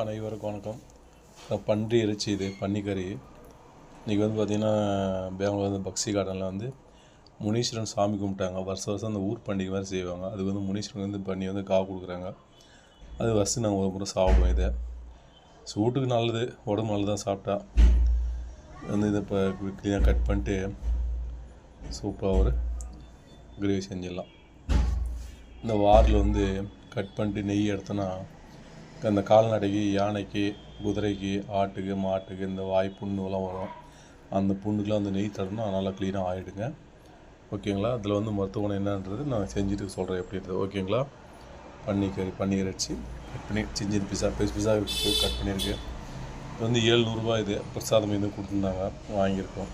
அனைவருக்கும் வணக்கம். பன்றி இறைச்சி இது பன்னிக்கறி இன்றைக்கி வந்து பார்த்திங்கன்னா பெங்களூர் வந்து பக்ஸி கார்டனில் வந்து முனீஸ்வரன் சாமி கும்பிட்டாங்க. வருஷம் வருஷம் அந்த ஊர் பண்டிகை மாதிரி செய்வாங்க. அதுக்கு வந்து முனீஸ்வரன் வந்து பண்ணி வந்து காவு கொடுக்குறாங்க. அது வருஷம் நாங்கள் ஒரு முறை சாப்பிடுவோம் இதை. சூட்டுக்கு நல்லது உடம்பு நல்லது தான் சாப்பிட்டா. வந்து இதை இப்போ க்ளீனாக கட் பண்ணிட்டு சூப்பராக ஒரு கிரேவி செஞ்சிடலாம். இந்த வாரில் வந்து கட் பண்ணிட்டு நெய் எடுத்தோன்னா இந்த கால்நடைக்கு யானைக்கு குதிரைக்கு ஆட்டுக்கு மாட்டுக்கு இந்த வாய் புண்ணுலாம் வரும். அந்த புண்ணுக்கெலாம் அந்த நெய் தடனா நல்லா க்ளீனாக ஆகிடுங்க ஓகேங்களா? அதில் வந்து மருத்துவமனை என்னன்றது நான் செஞ்சுட்டு சொல்கிறேன் எப்படி இருக்குது. ஓகேங்களா? பன்னிக்கறி பன்னீர் அடிச்சு கட் பண்ணி சின்ன சின்ன பீஸா பெருசு பீஸாக கட் பண்ணியிருக்கு. இது வந்து ஏழ்நூறுபா இது. பிரசாதம் இது கொடுத்துருந்தாங்க வாங்கியிருக்கோம்.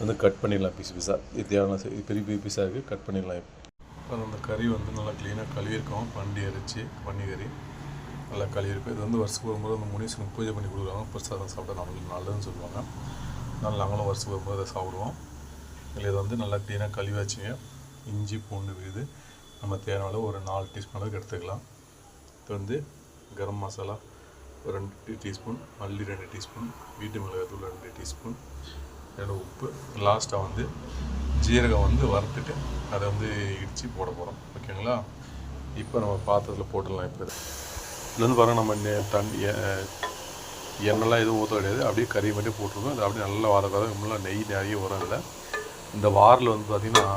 வந்து கட் பண்ணிடலாம் பீஸ் பீஸாக இது தேவையான பெரிய பெரிய பீஸாக இருக்குது கட் பண்ணிடலாம். இப்போ அந்த கறி வந்து நல்லா க்ளீனாக கழுவியிருக்கோம். பண்டி அரிச்சு கறி. நல்லா கழுவிருக்கும் இது வந்து வருஷத்துக்கு ஒரு முறை அந்த முனீஸ்வரனுக்கு பூஜை பண்ணி கொடுக்குறாங்க. பிரசாதம் சாப்பிட்டா நம்மளுக்கு நல்லதுன்னு சொல்லுவாங்க. அதனால் நாங்களும் வருஷத்துக்கு ஒரு முறை அதை சாப்பிடுவோம். இதில் இதை வந்து நல்லா க்ளீனாக கழுவி வச்சுங்க இஞ்சி பூண்டு விழுது. நம்ம தேவையான அளவு ஒரு நாலு டீஸ்பூன் அளவுக்கு எடுத்துக்கலாம். இது வந்து கரம் மசாலா ஒரு ரெண்டு டீஸ்பூன் மல்லி ரெண்டு டீஸ்பூன் வீட்டு மிளகாத்தூள் ரெண்டு டீஸ்பூன் ரெண்டு உப்பு. லாஸ்ட்டாக வந்து ஜீரகம் வந்து வறுத்துட்டு அதை வந்து இடித்து போட போகிறோம் ஓகேங்களா இப்போ நம்ம பாத்திரத்தில் போட்டுடலாம் இப்போ இதுலேருந்து பாருங்கள் நம்ம தண்ணி எ- எண்ணெய்லாம் எதுவும் ஊற்ற கிடையாது. அப்படியே கறி மட்டும் போட்டிருக்கோம். அது அப்படியே நல்லா வதக்காத நல்லா நெய் நிறைய வரும் இல்லை இந்த வாரில் வந்து பார்த்திங்கன்னா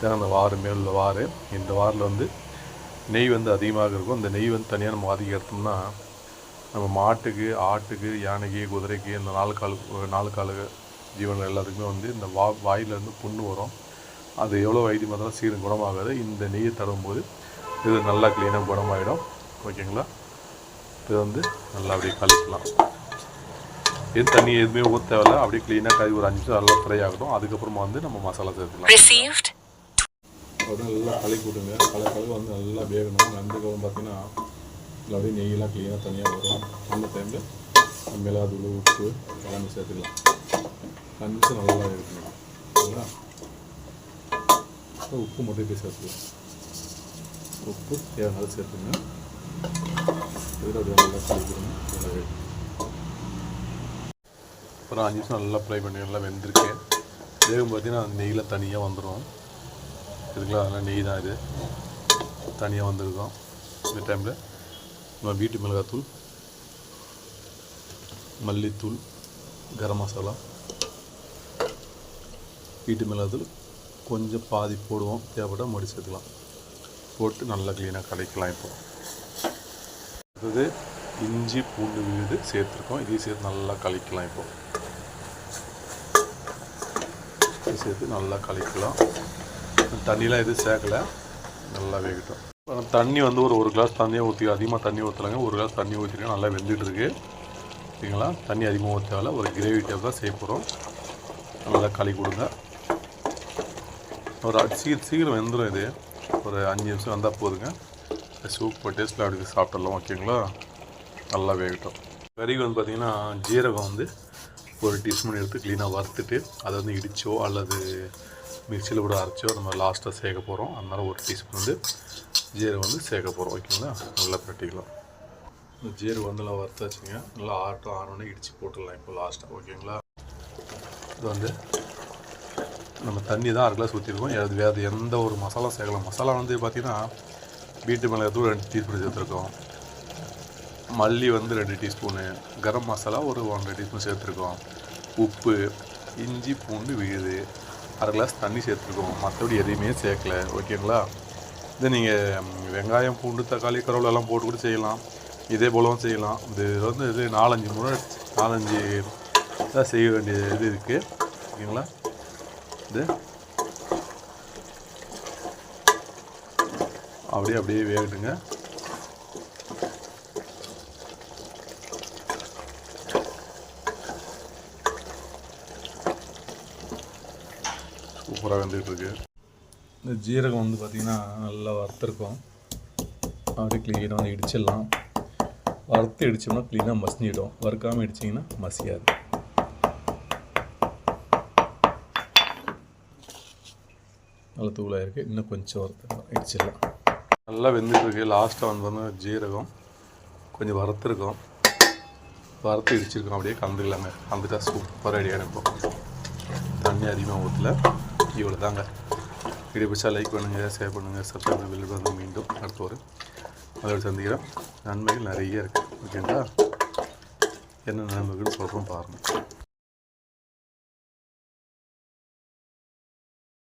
தினம் அந்த வாறு மேல் உள்ள வாறு இந்த வாரில் வந்து நெய் வந்து அதிகமாக இருக்கும். இந்த நெய் வந்து தனியாக நம்ம வாதிக்க எடுத்தோம்னா நம்ம மாட்டுக்கு ஆட்டுக்கு யானைக்கு குதிரைக்கு இந்த நாலு கால் நாலு கால் ஜீவன்கள் எல்லாத்துக்குமே வந்து இந்த வா வாயிலேருந்து புண்ணு வரும். அது எவ்வளோ வைத்தியம் இருந்தாலும் சீரும் குணமாகாது. இந்த நெய்யை தரும்போது இது நல்லா க்ளீனாக குணமாயிடும். ஓகேங்களா? இது வந்து நல்லா அப்படியே கலக்கலாம் இது தண்ணி எதுவுமே ஊற்ற தேவையில்ல. அப்படியே க்ளீனாக கறி ஒரு அஞ்சு நிமிஷம் நல்லா ஃப்ரை ஆகட்டும். அதுக்கப்புறமா வந்து நம்ம மசாலா சேர்த்துக்கலாம். அப்படியே நல்லா கலக்கி விட்டுங்க கல கலக்க வந்து நல்லா வேகணும். வெந்ததுக்கப்புறம் பார்த்தீங்கன்னா இதில் அப்படியே நெய்யெல்லாம் க்ளீனாக தனியாக வரும். அந்த டைமில் மிளகாத்தூள் உப்பு எல்லாமே சேர்த்துக்கலாம். அஞ்சு நிமிஷம் நல்லா இருக்கணும் சரிங்களா? உப்பு மட்டும் போய் சேர்த்துக்கலாம். உப்பு தேவையான சேர்த்துங்க இதில் அப்புறம் அஞ்சு நிமிஷம் நல்லா ஃப்ரை பண்ணி நல்லா வெந்திருக்கு வேகும் பார்த்தீங்கன்னா அந்த நெய்யில் தனியாக வந்துடும் இதுக்கெல்லாம் அதெல்லாம் நெய் தான் இது. தனியாக வந்திருக்கோம். இந்த டைமில் நம்ம வீட்டு மிளகாத்தூள் மல்லித்தூள் கரம் மசாலா வீட்டு மிளகாத்தூள் கொஞ்சம் பாதி போடுவோம். தேவைப்பட்டால் மடி சேர்த்துக்கலாம். போட்டு நல்லா க்ளீனாக கலைக்கலாம் இப்போது அடுத்தது இஞ்சி பூண்டு விழுது சேர்த்துருக்கோம். இதையும் சேர்த்து நல்லா கழிக்கலாம் இப்போ. சேர்த்து நல்லா கழிக்கலாம் தண்ணிலாம் எதுவும் சேர்க்கல. நல்லா வேகட்டும். தண்ணி வந்து ஒரு ஒரு கிளாஸ் தண்ணியை ஊற்றி அதிகமாக தண்ணி ஊற்றலாங்க ஒரு கிளாஸ் தண்ணி ஊற்றிருக்கேன் நல்லா வெந்துட்டுருக்கு. சரிங்களா? தண்ணி அதிகமாக ஊற்றால ஒரு கிரேவி டைப் தான் செய்ய போகிறோம் நல்லா களி கொடுங்க. ஒரு சீக்கிரம் சீ சீக்கிரம் வெந்துடும் இது. ஒரு அஞ்சு நிமிஷம் வந்தால் போதுங்க. சூப்பர் டேஸ்ட்டில் அப்படி சாப்பிட்றலாம் ஓகேங்களா நல்லா வேகட்டும். கறிக்கு வந்து பார்த்திங்கன்னா ஜீரகம் வந்து ஒரு டீஸ்பூன் எடுத்து க்ளீனாக வறுத்துட்டு அதை வந்து இடிச்சோ அல்லது மிக்சியில் கூட அரைச்சோ நம்ம லாஸ்ட்டாக சேர்க்க போகிறோம் அதனால் ஒரு டீஸ்பூன் வந்து ஜீரகம் வந்து சேர்க்க போகிறோம் ஓகேங்களா நல்லா கட்டிக்கலாம் இந்த ஜீரகம் வந்து நல்லா வறுத்தாச்சுங்க. நல்லா ஆட்டம் ஆனோடனே இடித்து போட்டுடலாம் இப்போ லாஸ்ட்டாக ஓகேங்களா இது வந்து நம்ம தண்ணி தான் அரை கிளாஸ் ஊற்றிருக்கோம் அது வேறு எந்த ஒரு மசாலா சேர்க்கலாம். மசாலா வந்து பார்த்திங்கன்னா வீட்டு மிளகாத்தூள் ரெண்டு டீஸ்பூன் சேர்த்துருக்கோம். மல்லி வந்து ரெண்டு டீஸ்பூனு கரம் மசாலா ஒரு ஒன்றரை டீஸ்பூன் சேர்த்துருக்கோம். உப்பு இஞ்சி பூண்டு விழுது அரை கிளாஸ் தண்ணி சேர்த்துருக்கோம். மற்றபடி எதையுமே சேர்க்கல. ஓகேங்களா இது நீங்கள் வெங்காயம் பூண்டு தக்காளி கருவலெல்லாம் எல்லாம் போட்டு கூட செய்யலாம். இதே போலவும் செய்யலாம். இது வந்து இது நாலஞ்சு முறை நாலஞ்சு தான் செய்ய வேண்டிய இது இருக்குது ஓகேங்களா இது அப்படியே அப்படியே வேகட்டுங்க. சூப்பராக வந்துட்டு இந்த ஜீரகம் வந்து பார்த்திங்கன்னா நல்லா வறுத்துருக்கோம். அப்படியே க்ளீனாக வந்து இடிச்சிடலாம். வறுத்து இடிச்சோம்னா க்ளீனாக மசிஞ்சிடும். வறுக்காமல் இடிச்சிங்கன்னா மசியாது. நல்ல தூளாக இருக்குது இன்னும் கொஞ்சம் வறுத்து இடிச்சிடலாம். நல்லா வெந்துட்டுருக்கு லாஸ்ட்டாக வந்து வந்து ஜீரகம். கொஞ்சம் வறுத்துருக்கோம். வறுத்து இடிச்சிருக்கோம். அப்படியே கலந்துக்கலாங்க. கலந்துட்டா சூப்பராக ரெடியாக இருக்கும் தண்ணி அதிகமாக ஊற்றல இவ்வளோ தாங்க வீடியோ பிடிச்சா லைக் பண்ணுங்கள் ஷேர் பண்ணுங்கள் சப்ஸ்கிரைப் வெளியில் வந்து மீண்டும் அடுத்த ஒரு அதோட சந்திக்கிறோம். நன்மைகள் நிறைய இருக்குது ஓகேங்களா என்ன நன்மைகள்னு சொல்கிறோம் பாருங்கள்